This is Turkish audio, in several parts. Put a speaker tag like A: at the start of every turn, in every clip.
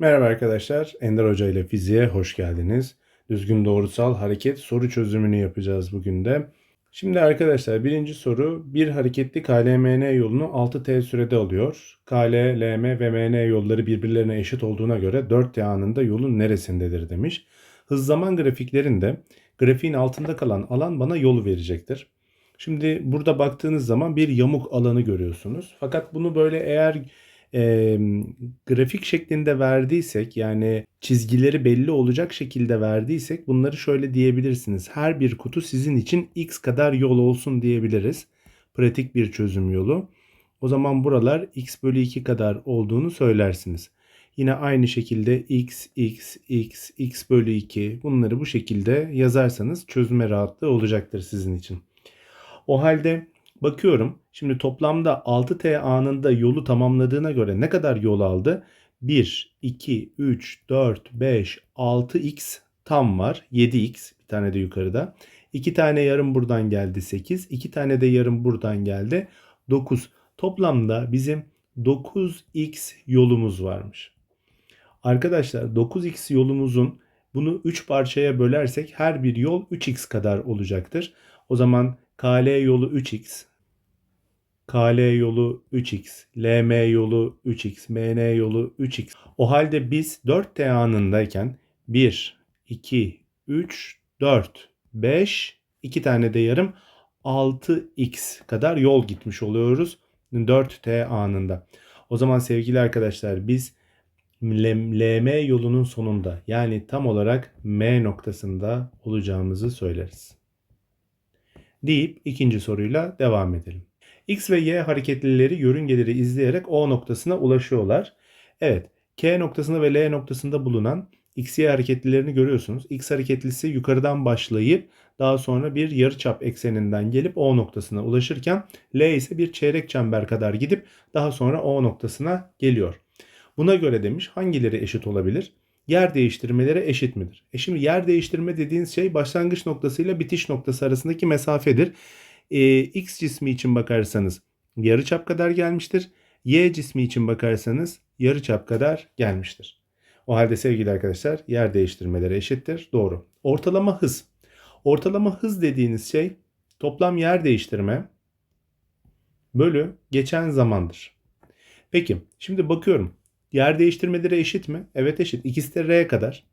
A: Merhaba arkadaşlar, Ender Hoca ile fiziğe hoş geldiniz. Düzgün doğrusal hareket soru çözümünü yapacağız bugün de. Şimdi arkadaşlar birinci soru bir hareketli KLMN yolunu 6t sürede alıyor. KL, LM ve MN yolları birbirlerine eşit olduğuna göre 4t anında yolun neresindedir demiş. Hız zaman grafiklerinde grafiğin altında kalan alan bana yolu verecektir. Şimdi burada baktığınız zaman bir yamuk alanı görüyorsunuz. Fakat bunu böyle eğer e, grafik şeklinde verdiysek yani çizgileri belli olacak şekilde verdiysek bunları şöyle diyebilirsiniz. Her bir kutu sizin için x kadar yol olsun diyebiliriz. Pratik bir çözüm yolu. O zaman buralar x bölü 2 kadar olduğunu söylersiniz. Yine aynı şekilde x, x, x, x bölü 2 bunları bu şekilde yazarsanız çözüme rahatlığı olacaktır sizin için. O halde bakıyorum şimdi toplamda 6t anında yolu tamamladığına göre ne kadar yol aldı? 1, 2, 3, 4, 5, 6x tam var. 7x bir tane de yukarıda. 2 tane yarım buradan geldi 8. 2 tane de yarım buradan geldi 9. Toplamda bizim 9x yolumuz varmış. Arkadaşlar 9x yolumuzun bunu 3 parçaya bölersek her bir yol 3x kadar olacaktır. O zaman KL yolu 3x, KL yolu 3x, LM yolu 3x, MN yolu 3x. O halde biz 4T anındayken 1, 2, 3, 4, 5, 2 tane de yarım 6x kadar yol gitmiş oluyoruz 4T anında. O zaman sevgili arkadaşlar biz LM yolunun sonunda yani tam olarak M noktasında olacağımızı söyleriz deyip ikinci soruyla devam edelim. X ve Y hareketlileri yörüngeleri izleyerek O noktasına ulaşıyorlar. Evet, K noktasında ve L noktasında bulunan X, Y hareketlilerini görüyorsunuz. X hareketlisi yukarıdan başlayıp daha sonra bir yarıçap ekseninden gelip O noktasına ulaşırken L ise bir çeyrek çember kadar gidip daha sonra O noktasına geliyor. Buna göre demiş hangileri eşit olabilir? Yer değiştirmeleri eşit midir? E şimdi yer değiştirme dediğiniz şey başlangıç noktasıyla bitiş noktası arasındaki mesafedir. E, X cismi için bakarsanız yarı çap kadar gelmiştir. Y cismi için bakarsanız yarı çap kadar gelmiştir. O halde sevgili arkadaşlar yer değiştirmeleri eşittir. Doğru. Ortalama hız. Ortalama hız dediğiniz şey toplam yer değiştirme bölü geçen zamandır. Peki şimdi bakıyorum. Yer değiştirmeleri eşit mi? Evet eşit. İkisi de R'ye kadar.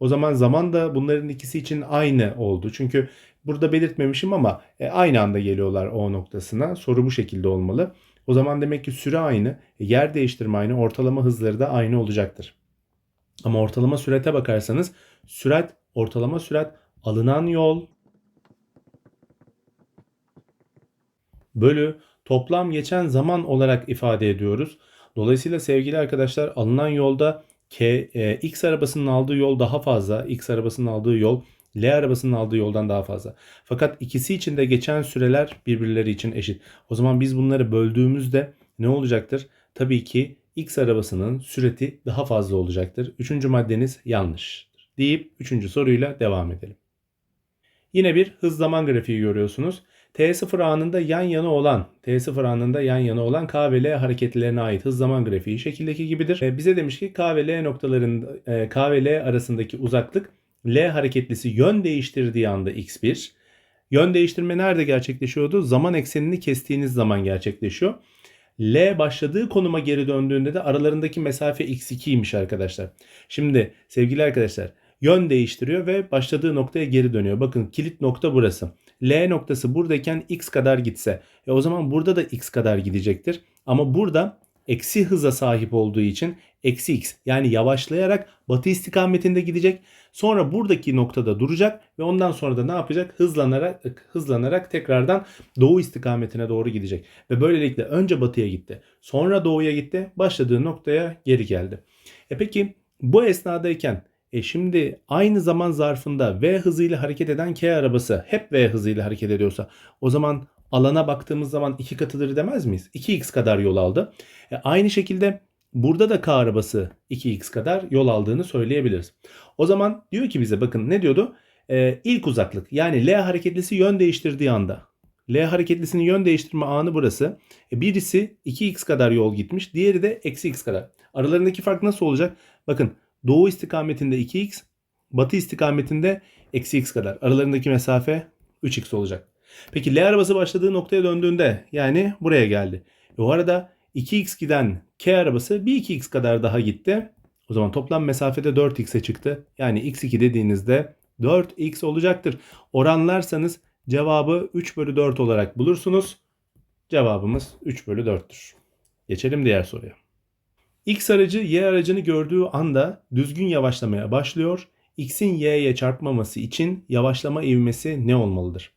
A: O zaman zaman da bunların ikisi için aynı oldu. Çünkü burada belirtmemişim ama e, aynı anda geliyorlar O noktasına. Soru bu şekilde olmalı. O zaman demek ki süre aynı, e, yer değiştirme aynı, ortalama hızları da aynı olacaktır. Ama ortalama sürate bakarsanız sürat, ortalama sürat alınan yol bölü toplam geçen zaman olarak ifade ediyoruz. Dolayısıyla sevgili arkadaşlar alınan yolda K, e, X arabasının aldığı yol daha fazla. X arabasının aldığı yol L arabasının aldığı yoldan daha fazla. Fakat ikisi için de geçen süreler birbirleri için eşit. O zaman biz bunları böldüğümüzde ne olacaktır? Tabii ki X arabasının süreti daha fazla olacaktır. Üçüncü maddeniz yanlıştır. Deyip üçüncü soruyla devam edelim. Yine bir hız zaman grafiği görüyorsunuz. T0 anında yan yana olan T0 anında yan yana olan K ve L hareketlerine ait hız zaman grafiği şekildeki gibidir. E, bize demiş ki K ve L noktalarında e, K ve L arasındaki uzaklık L hareketlisi yön değiştirdiği anda x1. Yön değiştirme nerede gerçekleşiyordu? Zaman eksenini kestiğiniz zaman gerçekleşiyor. L başladığı konuma geri döndüğünde de aralarındaki mesafe x2'ymiş arkadaşlar. Şimdi sevgili arkadaşlar yön değiştiriyor ve başladığı noktaya geri dönüyor. Bakın kilit nokta burası. L noktası buradayken x kadar gitse e o zaman burada da x kadar gidecektir. Ama burada eksi hıza sahip olduğu için eksi x yani yavaşlayarak batı istikametinde gidecek. Sonra buradaki noktada duracak ve ondan sonra da ne yapacak? Hızlanarak hızlanarak tekrardan doğu istikametine doğru gidecek. Ve böylelikle önce batıya gitti. Sonra doğuya gitti. Başladığı noktaya geri geldi. E peki bu esnadayken e şimdi aynı zaman zarfında V hızıyla hareket eden K arabası hep V hızıyla hareket ediyorsa o zaman alana baktığımız zaman iki katıdır demez miyiz? 2x kadar yol aldı. E aynı şekilde burada da K arabası 2x kadar yol aldığını söyleyebiliriz. O zaman diyor ki bize bakın ne diyordu? E, ilk uzaklık yani L hareketlisi yön değiştirdiği anda L hareketlisinin yön değiştirme anı burası. E, birisi 2x kadar yol gitmiş. Diğeri de eksi x kadar. Aralarındaki fark nasıl olacak? Bakın doğu istikametinde 2x, batı istikametinde eksi x kadar. Aralarındaki mesafe 3x olacak. Peki L arabası başladığı noktaya döndüğünde yani buraya geldi. E, o arada 2x giden K arabası bir 2x kadar daha gitti. O zaman toplam mesafede 4x'e çıktı. Yani x2 dediğinizde 4x olacaktır. Oranlarsanız cevabı 3 bölü 4 olarak bulursunuz. Cevabımız 3 bölü 4'tür. Geçelim diğer soruya. X aracı Y aracını gördüğü anda düzgün yavaşlamaya başlıyor. X'in Y'ye çarpmaması için yavaşlama ivmesi ne olmalıdır?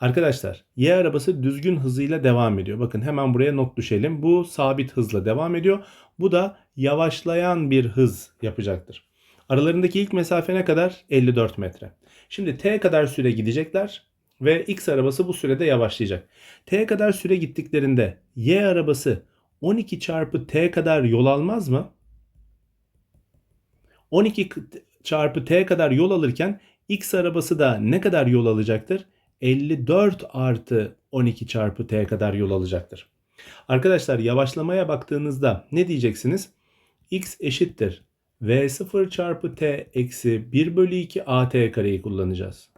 A: Arkadaşlar Y arabası düzgün hızıyla devam ediyor. Bakın hemen buraya not düşelim. Bu sabit hızla devam ediyor. Bu da yavaşlayan bir hız yapacaktır. Aralarındaki ilk mesafe ne kadar? 54 metre. Şimdi T kadar süre gidecekler ve X arabası bu sürede yavaşlayacak. T kadar süre gittiklerinde Y arabası 12 çarpı T kadar yol almaz mı? 12 çarpı T kadar yol alırken X arabası da ne kadar yol alacaktır? 54 artı 12 çarpı T kadar yol alacaktır. Arkadaşlar yavaşlamaya baktığınızda ne diyeceksiniz? X eşittir. V0 çarpı T eksi 1 bölü 2 AT kareyi kullanacağız.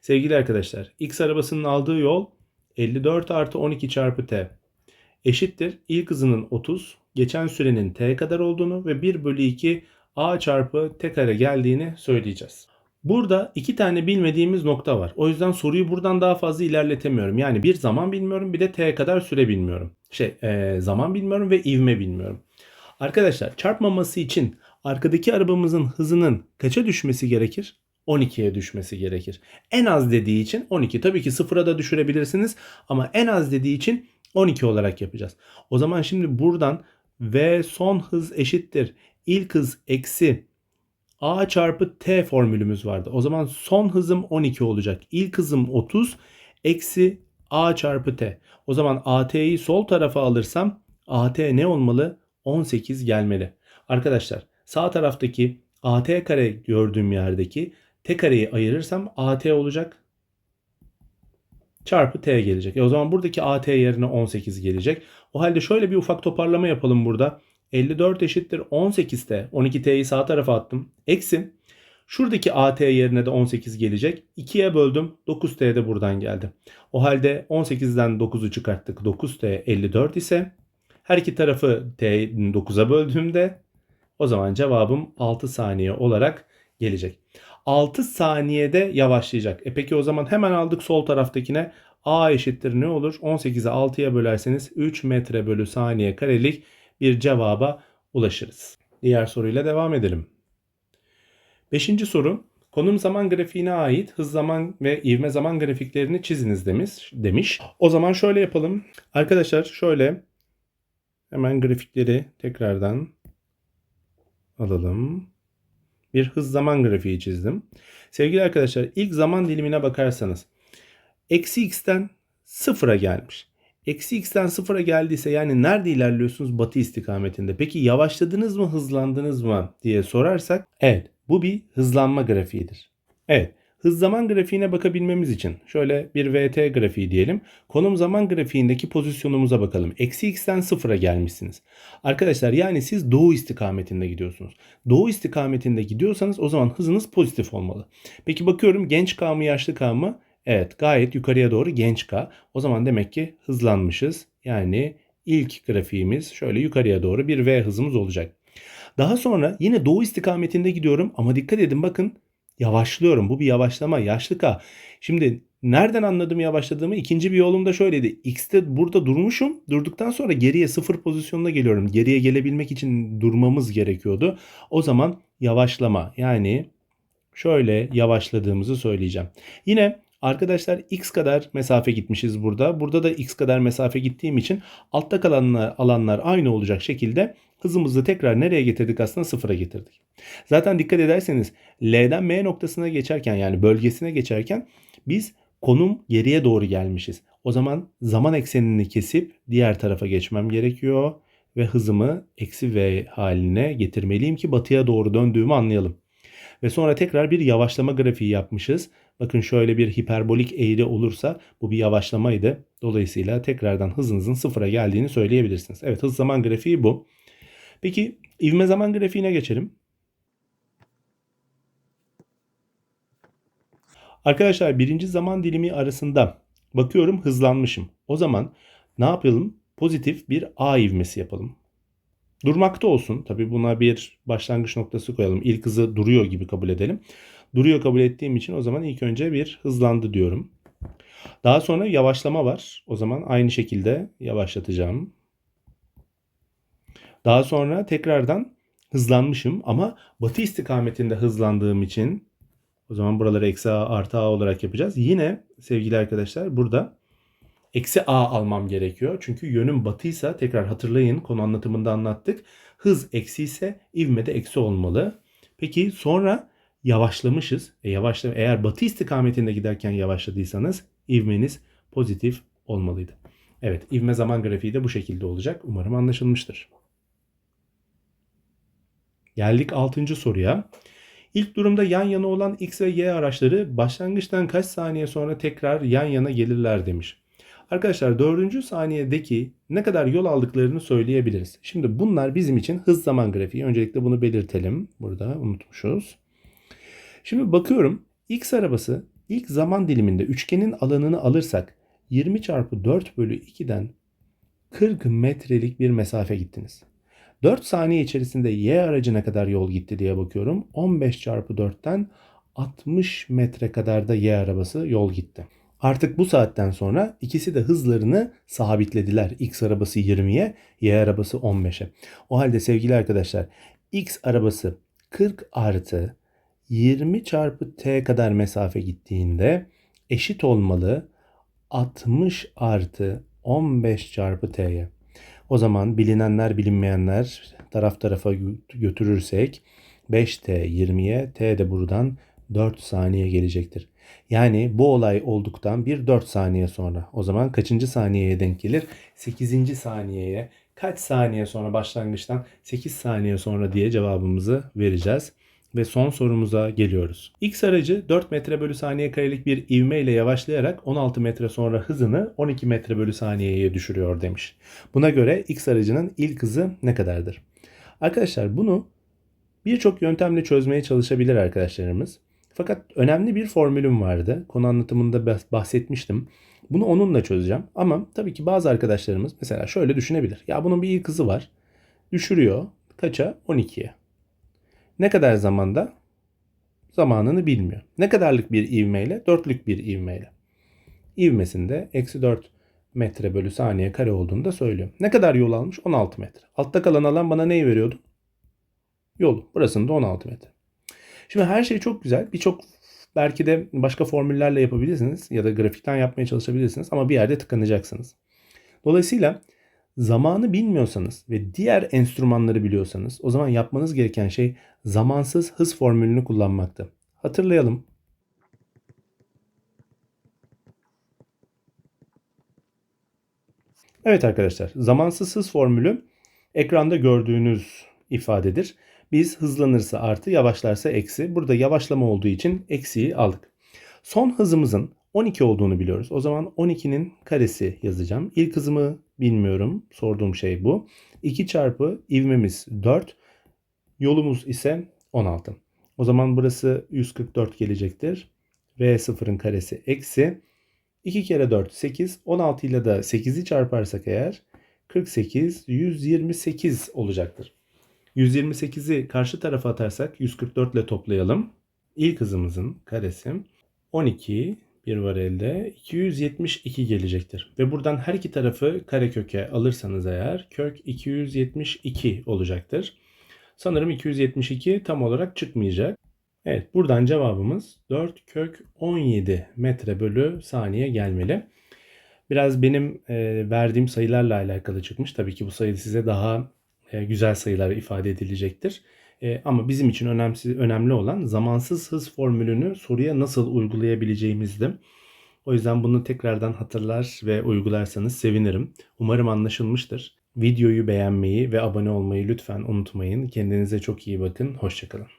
A: Sevgili arkadaşlar X arabasının aldığı yol 54 artı 12 çarpı T eşittir. İlk hızının 30, geçen sürenin T kadar olduğunu ve 1 bölü 2 A çarpı T kare geldiğini söyleyeceğiz. Burada iki tane bilmediğimiz nokta var. O yüzden soruyu buradan daha fazla ilerletemiyorum. Yani bir zaman bilmiyorum bir de T kadar süre bilmiyorum. Şey e, zaman bilmiyorum ve ivme bilmiyorum. Arkadaşlar çarpmaması için arkadaki arabamızın hızının kaça düşmesi gerekir? 12'ye düşmesi gerekir. En az dediği için 12. Tabii ki sıfıra da düşürebilirsiniz ama en az dediği için 12 olarak yapacağız. O zaman şimdi buradan V son hız eşittir. İlk hız eksi A çarpı T formülümüz vardı. O zaman son hızım 12 olacak. İlk hızım 30 eksi A çarpı T. O zaman AT'yi sol tarafa alırsam AT ne olmalı? 18 gelmeli. Arkadaşlar sağ taraftaki AT kare gördüğüm yerdeki T kareyi ayırırsam AT olacak. Çarpı T gelecek. E o zaman buradaki AT yerine 18 gelecek. O halde şöyle bir ufak toparlama yapalım burada. 54 eşittir 18'te 12t'yi sağ tarafa attım. Eksi şuradaki at yerine de 18 gelecek. 2'ye böldüm 9t de buradan geldi. O halde 18'den 9'u çıkarttık. 9t 54 ise her iki tarafı t 9'a böldüğümde o zaman cevabım 6 saniye olarak gelecek. 6 saniyede yavaşlayacak. E peki o zaman hemen aldık sol taraftakine. A eşittir ne olur? 18'i 6'ya bölerseniz 3 metre bölü saniye karelik bir cevaba ulaşırız. Diğer soruyla devam edelim. Beşinci soru. Konum zaman grafiğine ait hız zaman ve ivme zaman grafiklerini çiziniz demiş. demiş. O zaman şöyle yapalım. Arkadaşlar şöyle hemen grafikleri tekrardan alalım. Bir hız zaman grafiği çizdim. Sevgili arkadaşlar ilk zaman dilimine bakarsanız eksi x'ten sıfıra gelmiş. Eksi x'ten sıfıra geldiyse yani nerede ilerliyorsunuz? Batı istikametinde. Peki yavaşladınız mı hızlandınız mı diye sorarsak evet bu bir hızlanma grafiğidir. Evet hız zaman grafiğine bakabilmemiz için şöyle bir VT grafiği diyelim. Konum zaman grafiğindeki pozisyonumuza bakalım. Eksi x'ten sıfıra gelmişsiniz. Arkadaşlar yani siz doğu istikametinde gidiyorsunuz. Doğu istikametinde gidiyorsanız o zaman hızınız pozitif olmalı. Peki bakıyorum genç K mı yaşlı K mı? Evet gayet yukarıya doğru genç K. O zaman demek ki hızlanmışız. Yani ilk grafiğimiz şöyle yukarıya doğru bir V hızımız olacak. Daha sonra yine doğu istikametinde gidiyorum ama dikkat edin bakın yavaşlıyorum. Bu bir yavaşlama yaşlı K. Şimdi nereden anladım yavaşladığımı? İkinci bir yolumda şöyleydi. X'te burada durmuşum. Durduktan sonra geriye sıfır pozisyonuna geliyorum. Geriye gelebilmek için durmamız gerekiyordu. O zaman yavaşlama yani şöyle yavaşladığımızı söyleyeceğim. Yine Arkadaşlar x kadar mesafe gitmişiz burada. Burada da x kadar mesafe gittiğim için altta kalan alanlar aynı olacak şekilde hızımızı tekrar nereye getirdik aslında sıfıra getirdik. Zaten dikkat ederseniz L'den M noktasına geçerken yani bölgesine geçerken biz konum geriye doğru gelmişiz. O zaman zaman eksenini kesip diğer tarafa geçmem gerekiyor ve hızımı eksi v haline getirmeliyim ki batıya doğru döndüğümü anlayalım. Ve sonra tekrar bir yavaşlama grafiği yapmışız. Bakın şöyle bir hiperbolik eğri olursa bu bir yavaşlamaydı. Dolayısıyla tekrardan hızınızın sıfıra geldiğini söyleyebilirsiniz. Evet hız zaman grafiği bu. Peki ivme zaman grafiğine geçelim. Arkadaşlar birinci zaman dilimi arasında bakıyorum hızlanmışım. O zaman ne yapalım? Pozitif bir A ivmesi yapalım. Durmakta olsun. Tabi buna bir başlangıç noktası koyalım. İlk hızı duruyor gibi kabul edelim. Duruyor kabul ettiğim için o zaman ilk önce bir hızlandı diyorum. Daha sonra yavaşlama var. O zaman aynı şekilde yavaşlatacağım. Daha sonra tekrardan hızlanmışım ama batı istikametinde hızlandığım için o zaman buraları eksi a artı a olarak yapacağız. Yine sevgili arkadaşlar burada eksi a almam gerekiyor. Çünkü yönüm batıysa tekrar hatırlayın konu anlatımında anlattık. Hız eksi ise ivme de eksi olmalı. Peki sonra yavaşlamışız. E yavaşla, eğer batı istikametinde giderken yavaşladıysanız ivmeniz pozitif olmalıydı. Evet ivme zaman grafiği de bu şekilde olacak. Umarım anlaşılmıştır. Geldik 6. soruya. İlk durumda yan yana olan X ve Y araçları başlangıçtan kaç saniye sonra tekrar yan yana gelirler demiş. Arkadaşlar 4. saniyedeki ne kadar yol aldıklarını söyleyebiliriz. Şimdi bunlar bizim için hız zaman grafiği. Öncelikle bunu belirtelim. Burada unutmuşuz. Şimdi bakıyorum X arabası ilk zaman diliminde üçgenin alanını alırsak 20 çarpı 4 bölü 2'den 40 metrelik bir mesafe gittiniz. 4 saniye içerisinde Y aracına kadar yol gitti diye bakıyorum. 15 çarpı 4'ten 60 metre kadar da Y arabası yol gitti. Artık bu saatten sonra ikisi de hızlarını sabitlediler. X arabası 20'ye, Y arabası 15'e. O halde sevgili arkadaşlar X arabası 40 artı 20 çarpı T kadar mesafe gittiğinde eşit olmalı 60 artı 15 çarpı T'ye. O zaman bilinenler bilinmeyenler taraf tarafa götürürsek 5T 20'ye T de buradan 4 saniye gelecektir. Yani bu olay olduktan bir 4 saniye sonra o zaman kaçıncı saniyeye denk gelir? 8. saniyeye kaç saniye sonra başlangıçtan 8 saniye sonra diye cevabımızı vereceğiz. Ve son sorumuza geliyoruz. X aracı 4 metre bölü saniye karelik bir ivme ile yavaşlayarak 16 metre sonra hızını 12 metre bölü saniyeye düşürüyor demiş. Buna göre X aracının ilk hızı ne kadardır? Arkadaşlar bunu birçok yöntemle çözmeye çalışabilir arkadaşlarımız. Fakat önemli bir formülüm vardı. Konu anlatımında bahsetmiştim. Bunu onunla çözeceğim. Ama tabii ki bazı arkadaşlarımız mesela şöyle düşünebilir. Ya bunun bir ilk hızı var. Düşürüyor. Kaça? 12'ye. Ne kadar zamanda? Zamanını bilmiyor. Ne kadarlık bir ivmeyle? Dörtlük bir ivmeyle. İvmesinde eksi 4 metre bölü saniye kare olduğunu da söylüyor. Ne kadar yol almış? 16 metre. Altta kalan alan bana neyi veriyordu? Yolu. Burasında 16 metre. Şimdi her şey çok güzel. Birçok belki de başka formüllerle yapabilirsiniz ya da grafikten yapmaya çalışabilirsiniz ama bir yerde tıkanacaksınız. Dolayısıyla zamanı bilmiyorsanız ve diğer enstrümanları biliyorsanız o zaman yapmanız gereken şey zamansız hız formülünü kullanmaktı. Hatırlayalım. Evet arkadaşlar zamansız hız formülü ekranda gördüğünüz ifadedir. Biz hızlanırsa artı yavaşlarsa eksi. Burada yavaşlama olduğu için eksiyi aldık. Son hızımızın 12 olduğunu biliyoruz. O zaman 12'nin karesi yazacağım. İlk hızımı bilmiyorum. Sorduğum şey bu. 2 çarpı ivmemiz 4. Yolumuz ise 16. O zaman burası 144 gelecektir. V sıfırın karesi eksi. 2 kere 4 8. 16 ile de 8'i çarparsak eğer 48 128 olacaktır. 128'i karşı tarafa atarsak 144 ile toplayalım. İlk hızımızın karesi 12 bir var elde 272 gelecektir. Ve buradan her iki tarafı kareköke alırsanız eğer kök 272 olacaktır. Sanırım 272 tam olarak çıkmayacak. Evet buradan cevabımız 4 kök 17 metre bölü saniye gelmeli. Biraz benim e, verdiğim sayılarla alakalı çıkmış. Tabii ki bu sayı size daha e, güzel sayılar ifade edilecektir. E, ama bizim için önemsiz, önemli olan zamansız hız formülünü soruya nasıl uygulayabileceğimizdi. O yüzden bunu tekrardan hatırlar ve uygularsanız sevinirim. Umarım anlaşılmıştır. Videoyu beğenmeyi ve abone olmayı lütfen unutmayın. Kendinize çok iyi bakın. Hoşçakalın.